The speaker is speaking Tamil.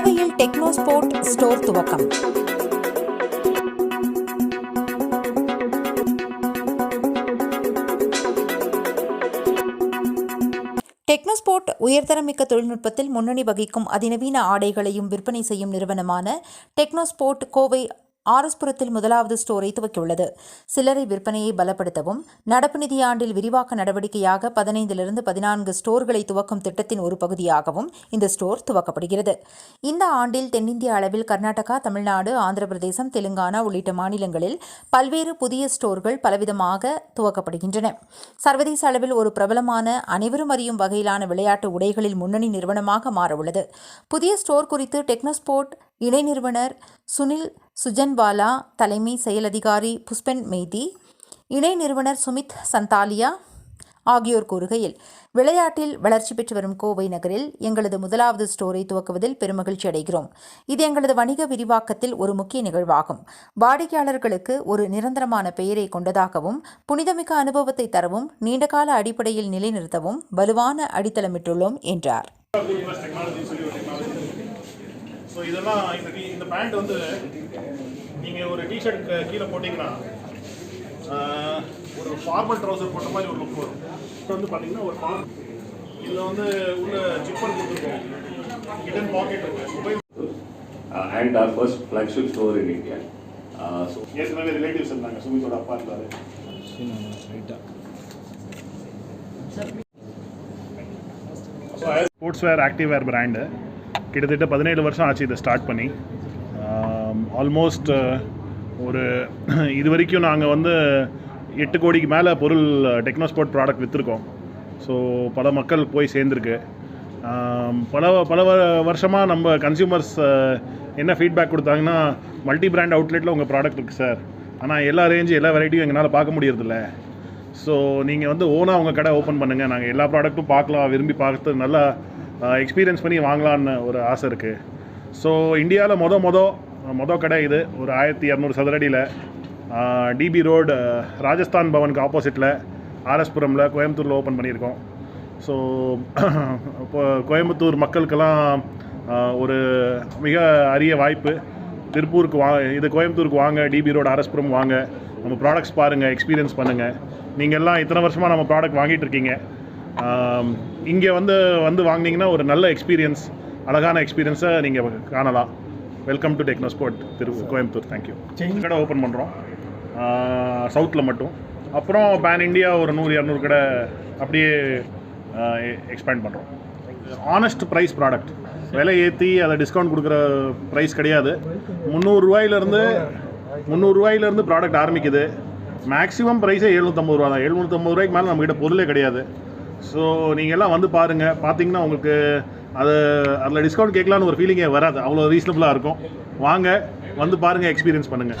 கோவையில் டெக்னோஸ்போர்ட் ஸ்டோர் துவக்கம். டெக்னோஸ்போர்ட் உயர்தரமிக்க தொழில்நுட்பத்தில் முன்னணி வகிக்கும் அதிநவீன ஆடைகளையும் விற்பனை செய்யும் நிறுவனமான டெக்னோஸ்போர்ட் கோவை ஆர்எஸ்புரத்தில் முதலாவது ஸ்டோரை துவக்கியுள்ளது. சில்லறை விற்பனையை பலப்படுத்தவும் நடப்பு நிதியாண்டில் விரிவாக்க நடவடிக்கையாக பதினைந்திலிருந்து பதினான்கு ஸ்டோர்களை துவக்கும் திட்டத்தின் ஒரு பகுதியாகவும் இந்த ஸ்டோர் துவக்கப்படுகிறது. இந்த ஆண்டில் தென்னிந்திய அளவில் கர்நாடகா தமிழ்நாடு ஆந்திர பிரதேசம் தெலுங்கானா உள்ளிட்ட மாநிலங்களில் பல்வேறு புதிய ஸ்டோர்கள் பலவிதமாக துவக்கப்படுகின்றன. சர்வதேச அளவில் ஒரு பிரபலமான அனைவரும் அறியும் வகையிலான விளையாட்டு உடைகளில் முன்னணி நிறுவனமாக மாறவுள்ளது. புதிய ஸ்டோர் குறித்து டெக்னோஸ்போர்ட் இணை நிறுவனர் சுனில் சுஜன்வாலா தலைமை செயல் அதிகாரி புஷ்பன் மெய்தி இணை நிறுவனர் சுமித் சந்தாலியா ஆகியோர் கூறுகையில் விளையாட்டில் வளர்ச்சி பெற்று வரும் கோவை நகரில் எங்களது முதலாவது ஸ்டோரை துவக்குவதில் பெருமகிழ்ச்சி அடைகிறோம். இது எங்களது வணிக விரிவாக்கத்தில் ஒரு முக்கிய நிகழ்வாகும். வாடிக்கையாளர்களுக்கு ஒரு நிரந்தரமான பெயரை கொண்டதாகவும் புனிதமிக்க அனுபவத்தை தரவும் நீண்டகால அடிப்படையில் நிலைநிறுத்தவும் வலுவான அடித்தளமிட்டுள்ளோம் என்றார். ஸோ இதெல்லாம் இந்த டி- இந்த பேண்ட் வந்து நீங்கள் ஒரு டிஷர்ட் கீழே போட்டிங்கன்னா ஒரு ஃபார்மல் ட்ரௌசர் போட்ட மாதிரி ஒரு லுக் வரும். இது வந்து பார்த்தீங்கன்னா ஒரு ஃபார்ம் இதில் வந்து உள்ள ஜிப்பர் கொடுத்துருக்கோம். ஹிடன் பாக்கெட் இருக்கு. Our first flagship store in India. Uh, so ஏற்கனவே ரிலேட்டிவ்ஸ் இருந்தாங்க. சுமித்தோட அப்பா இருந்தாரு. Sports wear active wear brand கிட்டத்தட்ட பதினேழு வருஷம் ஆச்சு இதை ஸ்டார்ட் பண்ணி. ஆல்மோஸ்ட் ஒரு இது வரைக்கும் நாங்கள் வந்து எட்டு கோடிக்கு மேலே பொருள் டெக்னோஸ்போர்ட் ப்ராடக்ட் விற்றுருக்கோம் ஸோ பல மக்கள் போய் சேர்ந்துருக்கு. பல பல வருஷமாக நம்ம கன்சியூமர்ஸ் என்ன ஃபீட்பேக் கொடுத்தாங்கன்னா மல்டி பிராண்ட் அவுட்லெட்டில் உங்கள் ப்ராடக்ட் இருக்குது சார் ஆனால் எல்லா ரேஞ்சு எல்லா வெரைட்டியும் எங்களால் பார்க்க முடியறதில்ல. ஸோ நீங்கள் வந்து ஓனாக உங்கள் கடை ஓப்பன் பண்ணுங்கள் நாங்கள் எல்லா ப்ராடக்ட்டும் பார்க்கலாம். விரும்பி பார்த்து நல்லா எக்ஸ்பீரியன்ஸ் பண்ணி வாங்கலான்னு ஒரு ஆசை இருக்குது ஸோ இந்தியாவில் மொத மொத மொத கடை இது. ஒரு ஆயிரத்தி இரநூறு சதுரடியில் டிபி ரோடு ராஜஸ்தான் பவனுக்கு ஆப்போசிட்டில் ஆர்எஸ்புரமில் கோயம்புத்தூரில் ஓப்பன் பண்ணியிருக்கோம். ஸோ இப்போ கோயம்புத்தூர் மக்களுக்கெல்லாம் ஒரு மிக அரிய வாய்ப்பு. திருப்பூருக்கு வா இது கோயம்புத்தூருக்கு வாங்க டிபி ரோடு ஆர்எஸ்புரம் வாங்க. நம்ம ப்ராடக்ட்ஸ் பாருங்கள் எக்ஸ்பீரியன்ஸ் பண்ணுங்கள் நீங்கள் எல்லாம் இத்தனை வருஷமாக நம்ம ப்ராடக்ட் வாங்கிட்டு இருக்கீங்க. இங்கே வந்து வந்து வாங்குனீங்கன்னா ஒரு நல்ல எக்ஸ்பீரியன்ஸ் அழகான எக்ஸ்பீரியன்ஸை நீங்கள் காணலாம். Welcome to டெக்னோஸ்போர்ட் Thiru Coimbatore. Thank you கடை ஓப்பன் பண்ணுறோம் சவுத்தில் மட்டும். அப்புறம் பேன் இந்தியா ஒரு நூறு இரநூறு கடை அப்படியே எக்ஸ்பேண்ட் பண்ணுறோம் ஆனஸ்ட் ப்ரைஸ் ப்ராடக்ட் விலை ஏற்றி அதை டிஸ்கவுண்ட் கொடுக்குற ப்ரைஸ் கிடையாது. முந்நூறுரூவாயிலேருந்து முந்நூறுரூவாயிலேருந்து ப்ராடக்ட் ஆரம்பிக்குது. மேக்ஸிமம் ப்ரைஸே எழுநூற்றம்பது ரூபா தான். எழுநூற்றம்பது ரூபாய்க்கு மேலே நம்மகிட்ட பொருளே கிடையாது. ஸோ நீங்கள் எல்லாம் வந்து பாருங்கள் பார்த்தீங்கன்னா உங்களுக்கு அது அதில் டிஸ்கவுண்ட் கேட்கலான்னு ஒரு ஃபீலிங்கே வராது. அவ்வளோ ரீசனபுளாக இருக்கும். வாங்க வந்து பாருங்கள் எக்ஸ்பீரியன்ஸ் பண்ணுங்கள்